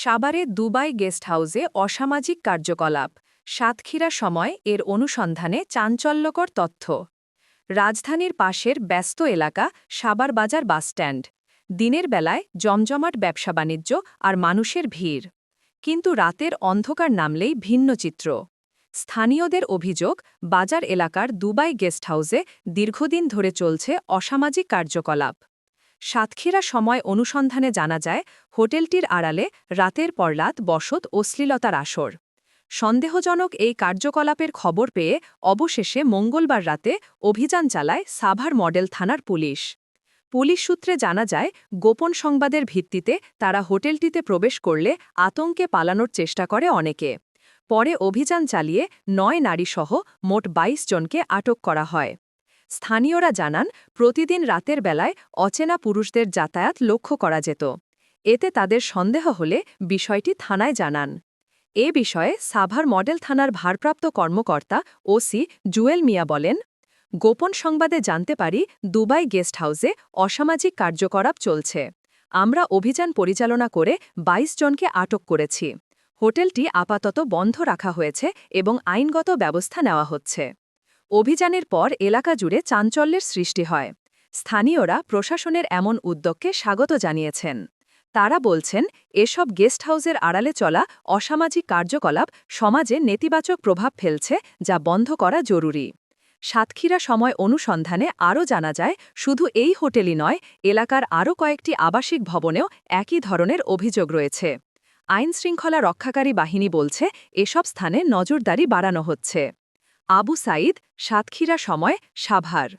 সাভারে Dubai guest হাউসে অসামাজিক কার্যকলাপ, সাতক্ষীরা সময় এর অনুসন্ধানে চাঞ্চল্যকর তথ্য। রাজধানীর পাশের ব্যস্ত এলাকা সাবার বাজার বাসস্ট্যান্ড। দিনের বেলায় জমজমাট ব্যবসা বাণিজ্য আর মানুষের ভিড়। কিন্তু রাতের অন্ধকার নামলেই ভিন্ন চিত্র। স্থানীয়দের অভিযোগ, বাজার এলাকার দুবাই গেস্ট হাউসে দীর্ঘদিন ধরে চলছে অসামাজিক কার্যকলাপ। সাতক্ষীরা সময় অনুসন্ধানে জানা যায়, হোটেলটির আড়ালে রাতের পর রাত বসত অশ্লীলতার আসর। সন্দেহজনক এই কার্যকলাপের খবর পেয়ে অবশেষে মঙ্গলবার রাতে অভিযান চালায় সাভার মডেল থানার পুলিশ। পুলিশ সূত্রে জানা যায়, গোপন সংবাদের ভিত্তিতে তারা হোটেলটিতে প্রবেশ করলে আতঙ্কে পালানোর চেষ্টা করে অনেকে। পরে অভিযান চালিয়ে নয় নারীসহ মোট ২২ জনকে আটক করা হয়। স্থানীয়রা জানান, প্রতিদিন রাতের বেলায় অচেনা পুরুষদের যাতায়াত লক্ষ্য করা যেত। এতে তাদের সন্দেহ হলে বিষয়টি থানায় জানান। এ বিষয়ে সাভার মডেল থানার ভারপ্রাপ্ত কর্মকর্তা ওসি জুয়েল মিয়া বলেন, গোপন সংবাদে জানতে পারি দুবাই গেস্ট হাউসে অসামাজিক কার্যকলাপ চলছে। আমরা অভিযান পরিচালনা করে ২২ জনকে আটক করেছি। হোটেলটি আপাতত বন্ধ রাখা হয়েছে এবং আইনগত ব্যবস্থা নেওয়া হচ্ছে। অভিযানের পর এলাকা জুড়ে চাঞ্চল্যের সৃষ্টি হয়। স্থানীয়রা প্রশাসনের এমন উদ্যোগকে স্বাগত জানিয়েছেন। তারা বলছেন, এসব গেস্ট হাউসের আড়ালে চলা অসামাজিক কার্যকলাপ সমাজে নেতিবাচক প্রভাব ফেলছে, যা বন্ধ করা জরুরি। সাতক্ষীরা সময় অনুসন্ধানে আরও জানা যায়, শুধু এই হোটেলই নয়, এলাকার আরও কয়েকটি আবাসিক ভবনেও একই ধরনের অভিযোগ রয়েছে। আইনশৃঙ্খলা রক্ষাকারী বাহিনী বলছে, এসব স্থানে নজরদারি বাড়ানো হচ্ছে। আবু সাইদ সাতক্ষীরা সময় সাভার।